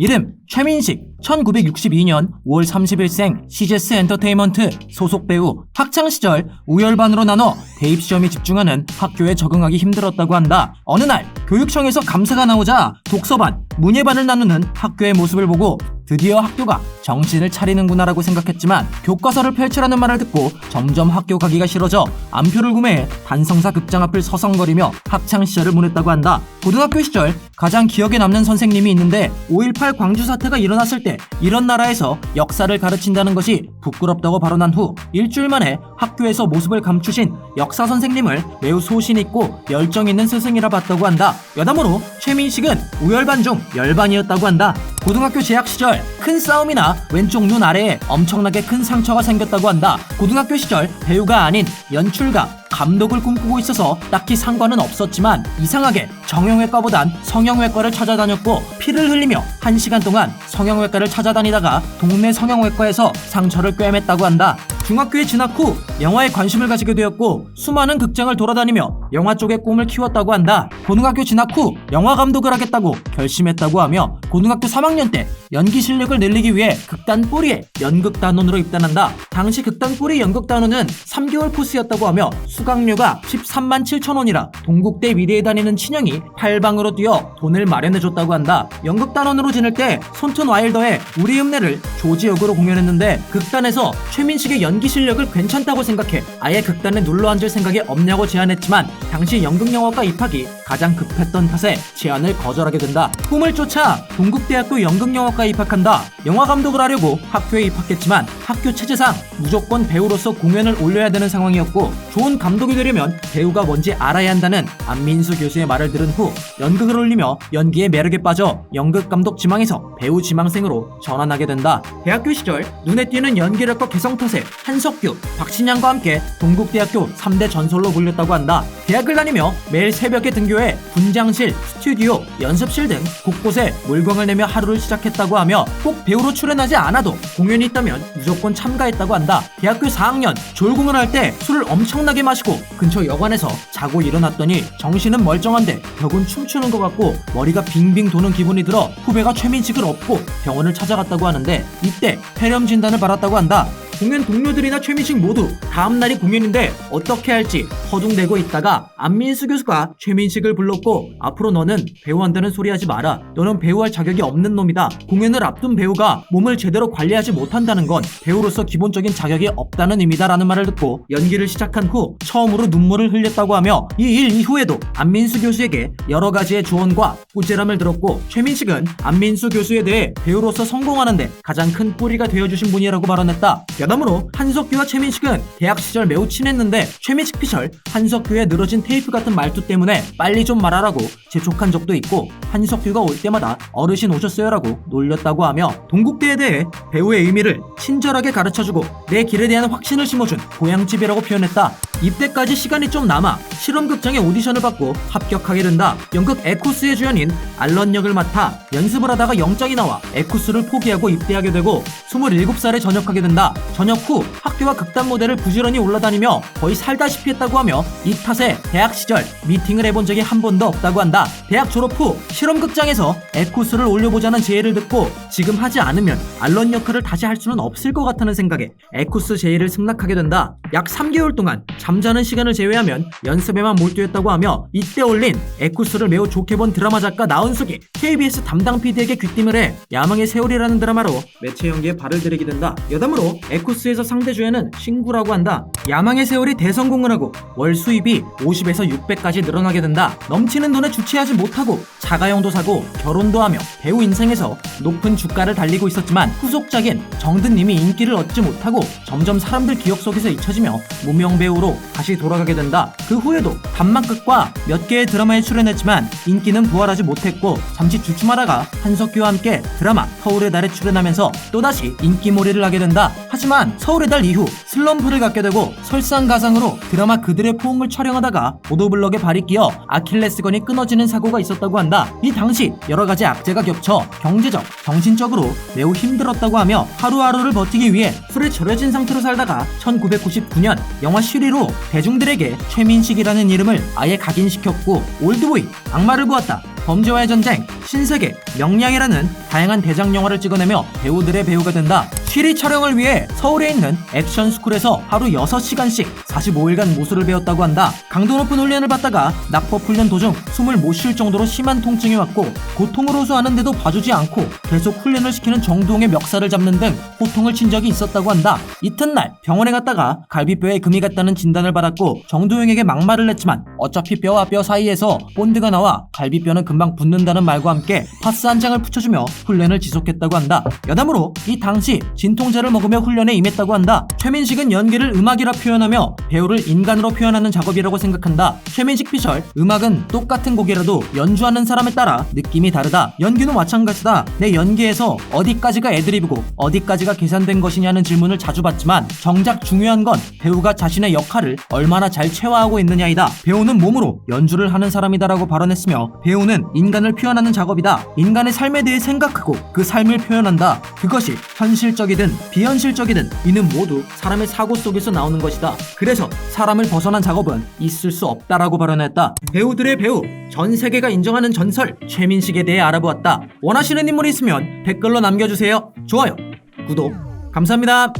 이름 최민식 1962년 5월 30일생 CGS 엔터테인먼트 소속 배우 학창 시절 우열반으로 나눠 대입 시험에 집중하는 학교에 적응하기 힘들었다고 한다. 어느 날 교육청에서 감사가 나오자 독서반, 문예반을 나누는 학교의 모습을 보고 드디어 학교가 정신을 차리는구나라고 생각했지만 교과서를 펼치라는 말을 듣고 점점 학교 가기가 싫어져 암표를 구매해 단성사 극장 앞을 서성거리며 학창 시절을 보냈다고 한다. 고등학교 시절 가장 기억에 남는 선생님이 있는데 5.18 광주 사태가 일어났을 때 이런 나라에서 역사를 가르친다는 것이 부끄럽다고 발언한 후 일주일 만에 학교에서 모습을 감추신 역사 선생님을 매우 소신 있고 열정 있는 스승이라 봤다고 한다. 여담으로 최민식은 우열반 중 열반이었다고 한다. 고등학교 재학 시절 큰 싸움이나 왼쪽 눈 아래에 엄청나게 큰 상처가 생겼다고 한다. 고등학교 시절 배우가 아닌 연출가, 감독을 꿈꾸고 있어서 딱히 상관은 없었지만 이상하게 정형외과보단 성형외과를 찾아다녔고 피를 흘리며 한시간 동안 성형외과를 찾아다니다가 동네 성형외과에서 상처를 꿰맸다고 한다. 중학교에 진학 후 영화에 관심을 가지게 되었고 수많은 극장을 돌아다니며 영화 쪽의 꿈을 키웠다고 한다. 고등학교 진학 후 영화 감독을 하겠다고 결심했다고 하며 고등학교 3학년 때 연기 실력을 늘리기 위해 극단 뿌리에 연극단원으로 입단한다. 당시 극단 뿌리 연극단원은 3개월 코스였다고 하며 수강료가 13만 7천 원이라 동국대 미대에 다니는 친형이 팔방으로 뛰어 돈을 마련해줬다고 한다. 연극단원으로 지낼 때 손튼 와일더의 우리 읍내를 조지 역으로 공연했는데 극단에서 최민식의 연기 실력을 괜찮다고 생각해 아예 극단에 눌러 앉을 생각이 없냐고 제안했지만 당시 연극영화과 입학이 가장 급했던 탓에 제안을 거절하게 된다. 꿈을 쫓아 동국대학교 연극영화과에 입학한다. 영화 감독을 하려고 학교에 입학했지만 학교 체제상 무조건 배우로서 공연을 올려야 되는 상황이었고 좋은 감독이 되려면 배우가 뭔지 알아야 한다는 안민수 교수의 말을 들은 후 연극을 올리며 연기의 매력에 빠져 연극 감독 지망에서 배우 지망생으로 전환하게 된다. 대학교 시절 눈에 띄는 연기력과 개성 탓에 한석규, 박신양과 함께 동국대학교 3대 전설로 불렸다고 한다. 대학을 다니며 매일 새벽에 등교 해 분장실, 스튜디오, 연습실 등 곳곳에 물광을 내며 하루를 시작했다고 하며 꼭 배우로 출연하지 않아도 공연이 있다면 무조건 참가했다고 한다. 대학교 4학년 졸공을 할때 술을 엄청나게 마시고 근처 여관에서 자고 일어났더니 정신은 멀쩡한데 벽은 춤추는 것 같고 머리가 빙빙 도는 기분이 들어 후배가 최민식을 업고 병원을 찾아갔다고 하는데 이때 폐렴 진단을 받았다고 한다. 공연 동료들이나 최민식 모두 다음날이 공연인데 어떻게 할지 허둥대고 있다가 안민수 교수가 최민식을 불렀고 앞으로 너는 배우한다는 소리 하지 마라. 너는 배우할 자격이 없는 놈이다. 공연을 앞둔 배우가 몸을 제대로 관리하지 못한다는 건 배우로서 기본적인 자격이 없다는 의미다라는 말을 듣고 연기를 시작한 후 처음으로 눈물을 흘렸다고 하며 이 일 이후에도 안민수 교수에게 여러 가지의 조언과 꾸지람을 들었고 최민식은 안민수 교수에 대해 배우로서 성공하는데 가장 큰 뿌리가 되어주신 분이라고 발언했다. 여 담으로 한석규와 최민식은 대학 시절 매우 친했는데 최민식 피셜 한석규의 늘어진 테이프 같은 말투 때문에 빨리 좀 말하라고 재촉한 적도 있고 한석규가 올 때마다 어르신 오셨어요라고 놀렸다고 하며 동국대에 대해 배우의 의미를 친절하게 가르쳐주고 내 길에 대한 확신을 심어준 고향집이라고 표현했다. 입대까지 시간이 좀 남아 실험극장에 오디션을 받고 합격하게 된다. 연극 에쿠스의 주연인 알런 역을 맡아 연습을 하다가 영장이 나와 에쿠스를 포기하고 입대하게 되고 27살에 전역하게 된다. 전역 후 학교와 극단 무대를 부지런히 올라다니며 거의 살다시피 했다고 하며 이 탓에 대학 시절 미팅을 해본 적이 한 번도 없다고 한다. 대학 졸업 후 실험극장에서 에쿠스를 올려보자는 제의를 듣고 지금 하지 않으면 알런 역할을 다시 할 수는 없을 것 같다는 생각에 에쿠스 제의를 승낙하게 된다. 약 3개월 동안 잠자는 시간을 제외하면 연습에만 몰두했다고 하며 이때 올린 에쿠스를 매우 좋게 본 드라마 작가 나은숙이 KBS 담당 PD에게 귀띔을 해 야망의 세월이라는 드라마로 매체 연기에 발을 들이게 된다. 여담으로 에 쿠스에서 상대 주연은 신구라고 한다. 야망의 세월이 대성공을 하고 월 수입이 50에서 600까지 늘어나게 된다. 넘치는 돈에 주체하지 못하고 자가용도 사고 결혼도 하며 배우 인생에서 높은 주가를 달리고 있었지만 후속작인 정든님이 인기를 얻지 못하고 점점 사람들 기억 속에서 잊혀지며 무명 배우로 다시 돌아가게 된다. 그 후에도 단막극과 몇 개의 드라마에 출연했지만 인기는 부활하지 못했고 잠시 주춤하다가 한석규와 함께 드라마 서울의 달에 출연하면서 또다시 인기몰이를 하게 된다. 하지만 서울의 달 이후 슬럼프를 갖게 되고 설상가상으로 드라마 그들의 포옹을 촬영하다가 보도블럭에 발이 끼어 아킬레스건이 끊어지는 사고가 있었다고 한다. 이 당시 여러 가지 악재가 겹쳐 경제적, 정신적으로 매우 힘들었다고 하며 하루하루를 버티기 위해 술에 절여진 상태로 살다가 1999년 영화 슈리로 대중들에게 최민식이라는 이름을 아예 각인시켰고 올드보이, 악마를 보았다, 범죄와의 전쟁, 신세계, 명량이라는 다양한 대작 영화를 찍어내며 배우들의 배우가 된다. 쉬리 촬영을 위해 서울에 있는 액션 스쿨에서 하루 6시간씩 45일간 모술을 배웠다고 한다. 강도 높은 훈련을 받다가 낙법 훈련 도중 숨을 못 쉴 정도로 심한 통증이 왔고 고통을 호소하는데도 봐주지 않고 계속 훈련을 시키는 정두홍의 멱살을 잡는 등 호통을 친 적이 있었다고 한다. 이튿날 병원에 갔다가 갈비뼈에 금이 갔다는 진단을 받았고 정두홍에게 막말을 냈지만 어차피 뼈와 뼈 사이에서 본드가 나와 갈비뼈는 금방 붙는다는 말과 함께 파스 한 장을 붙여주며 훈련을 지속했다고 한다. 여담으로 이 당시 진통제를 먹으며 훈련에 임했다고 한다. 최민식은 연기를 음악이라 표현하며 배우를 인간으로 표현하는 작업이라고 생각한다. 최민식 피셜 음악은 똑같은 곡이라도 연주하는 사람에 따라 느낌이 다르다. 연기는 마찬가지다. 내 연기에서 어디까지가 애드리브고 어디까지가 계산된 것이냐는 질문을 자주 받지만 정작 중요한 건 배우가 자신의 역할을 얼마나 잘 체화하고 있느냐이다. 배우는 몸으로 연주를 하는 사람이다라고 발언했으며 배우는 인간을 표현하는 작업이다. 인간의 삶에 대해 생각하고 그 삶을 표현한다. 그것이 현실적이든 비현실적이든 이는 모두 사람의 사고 속에서 나오는 것이다. 그래 서 사람을 벗어난 작업은 있을 수 없다라고 발언했다. 배우들의 배우, 전 세계가 인정하는 전설 최민식에 대해 알아보았다. 원하시는 인물이 있으면 댓글로 남겨주세요. 좋아요, 구독, 감사합니다.